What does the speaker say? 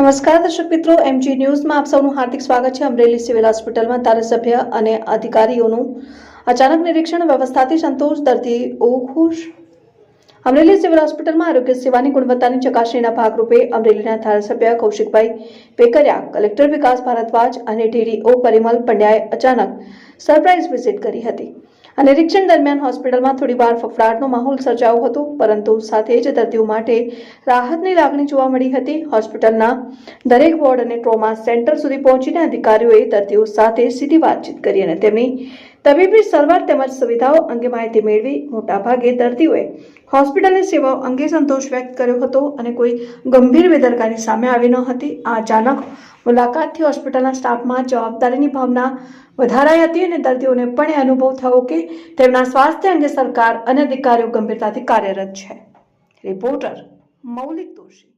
નમસ્કાર દર્શક મિત્રો એમજી ન્યૂઝમાં આપ સૌનું હાર્દિક સ્વાગત છે. અમરેલી સિવિલ હોસ્પિટલમાં ધારાસભ્ય અને અધિકારીઓનું અચાનક નિરીક્ષણ વ્યવસ્થાથી સંતોષ દર્દીઓ ખુશ. અમરેલી સિવિલ હોસ્પિટલમાં આરોગ્ય સેવાની ગુણવત્તાની ચકાસણીના ભાગરૂપે અમરેલીના ધારાસભ્ય કૌશિકભાઈ પેકરિયા, કલેક્ટર વિકાસ ભારદ્વાજ અને ડીડીઓ પરિમલ પંડ્યાએ અચાનક સરપ્રાઇઝ વિઝિટ કરી હતી. આ નિરીક્ષણ દરમિયાન હોસ્પિટલમાં થોડીવાર ફફડાટનો માહોલ સર્જાયો હતો, પરંતુ સાથે જ દર્દીઓ માટે રાહતની લાગણી જોવા મળી હતી. હોસ્પિટલના દરેક વોર્ડ અને ટ્રોમા સેન્ટર સુધી પહોંચીને અધિકારીઓએ દર્દીઓ સાથે સીધી વાતચીત કરી અને તેમની તબીબી સારવાર તેમજ સુવિધાઓ અંગે માહિતી મેળવી મોટાભાગે દર્દીઓએ હોસ્પિટલની સેવાઓ અંગે સંતોષ વ્યક્ત કર્યો હતો અને કોઈ ગંભીર બેદરકારી સામે આવી ન હતી. આ અચાનક મુલાકાતથી હોસ્પિટલના સ્ટાફમાં જવાબદારીની ભાવના વધારાઈ હતી અને દર્દીઓને પણ એ અનુભવ થયો કે તેમના સ્વાસ્થ્ય અંગે સરકાર અને અધિકારીઓ ગંભીરતાથી કાર્યરત છે. રિપોર્ટર મૌલિક દોશી.